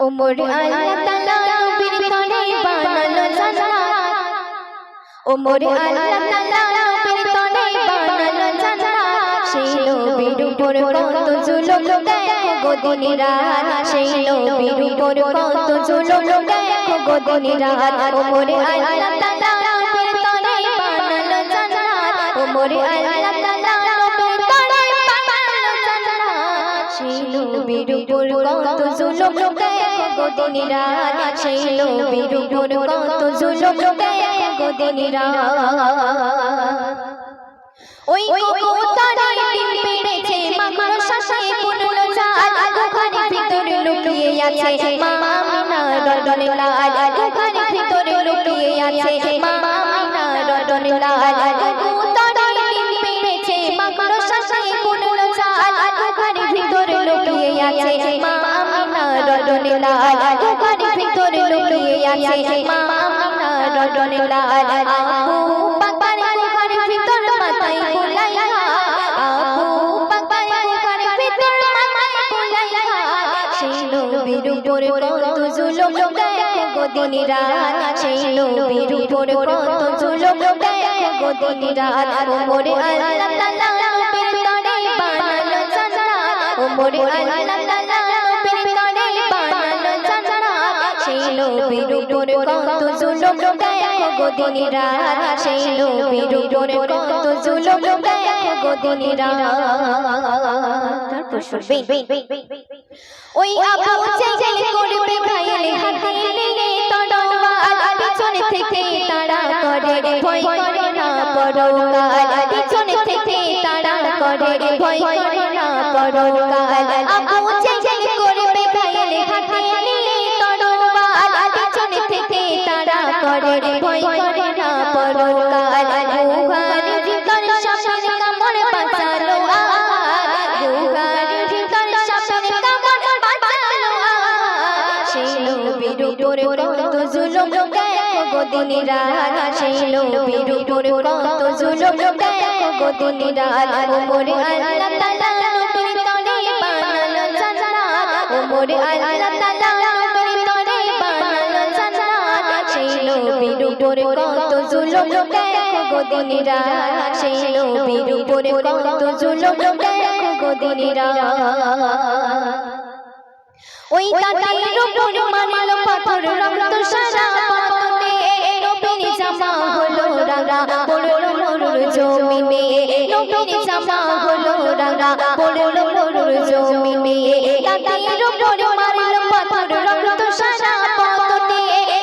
ওমর আল্লাহ তাআলা নবীর তরে বানালো জান্নাত। ওমর আল্লাহ তাআলা নবীর তরে বানালো জান্নাত। সেই নবীর উপর কত জুলুম দেখো গো দিন রাত। সেই নবীর উপর কত জুলুম দেখো গো দিন রাত। ওমর আল্লাহ তাআলা নবীর বানালো জান্নাত। ওমর আল্লাহ তাআলা সেই নবীর উপর কত জুলুম দেখো গো দিন রাত সেই নবীর উপর কত জুলুম দেখো গো দিন রাত ওই কবুতরে ডিম পেড়েছে মামার শাসে পুনল জাল গুহার ভিতরে লুকিয়ে আছে লাল ভিতরে লুকিয়ে আছে লাল আছে মা আমিনা রডনে লাল আবু বাকার গুহার ভিতর মাথায় বুলাইয়া, আবু বাকার গুহার ভিতর মাথায় বুলাইয়া, সেই নবীর উপরে কত জুলুম দেখো দিন রাত, সেই নবীর উপরে কত জুলুম দেখো দিন রাত, ওমরে আল্লাহ তাআলা নবীর তরে বানালো জান্নাত, ওমরে আল্লাহ তাআলা উপরে কত জুলুম দেখো গো দিন রাত সেই নবীর উপরে কত জুলুম দেখো গো দিন রাত তারপর শুনবে। ওই আবু জেহেল করবে খাইলে হাতে নিয়ে তরোয়াল। পিছনে থেকে তারা করে ভয় করে না পরকাল পিছনে থেকে তারা করে ভয় করে না পরকাল সেই নবীর উপরে কত জুলুম গো দিন রাত সেই নবীর উপরে কত জুলুম গো দিন রাত ওমরে আল্লাহ তাআলা নবীর তরে বানালো জান্নাত। ওমরে আল্লাহ তাআলা নবীর তরে বানালো জান্নাত। সেই নবীর উপরে কত জুলুম গো দিন সেই ওই তাদের উপর পাথর রক্ত সারা পাতনে নবীর জামা হলো রাঙা মরুর জমিনে নবীর জামা হলো রাঙা মরুর জমিনে উপর পাথর রক্ত সারা পাতনে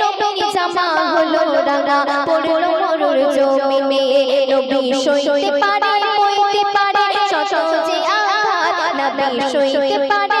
নবীর জামা হলো রাঙা মরুর জমিনে নবী সইতে পারে পারে আঘাত নবী সইতে পারে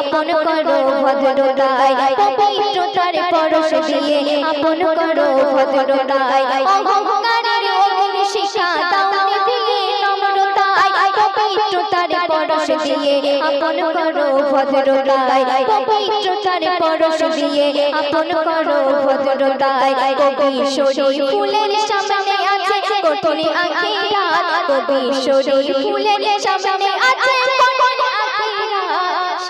আপন করো ভদ্রতায়, পবিত্রতার পরশ দিয়ে আপন করো ভদ্রতায়। অহংকারের অগ্নি শিখা দানে দিয়ে নম্রতায়, পবিত্রতার পরশ দিয়ে আপন করো ভদ্রতায়। পবিত্রতার পরশ দিয়ে আপন করো ভদ্রতায়। কবি শরী ফুলের সামনে আছে কঠিন আখিরাত কবি শরী ফুলের সামনে আছে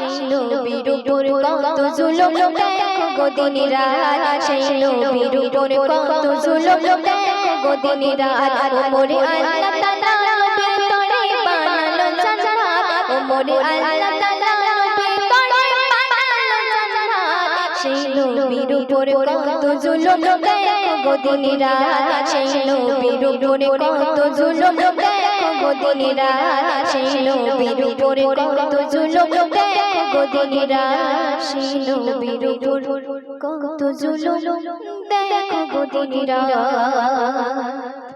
সেই নবীর উপর কত জুলুম দেখো গো দিন রাত সেই নবীর উপর কত জুলুম দেখো গো দিন রাত ওমরে আল্লাহ তাআলা নবীর তরে বানালো জান্নাত ওমরে আল্লাহ তাআলা নবীর তরে বানালো জান্নাত সেই নবীর উপর কত জুলুম দেখো গো দিন রাত সেই নবীর উপর কত জুলুম দেখো গো দিন রাত সেই নবীর উপর কত জুলুম দেখো গো দিন রাত সেই নবীর উপর কত জুলুম দেখো গো দিন রাত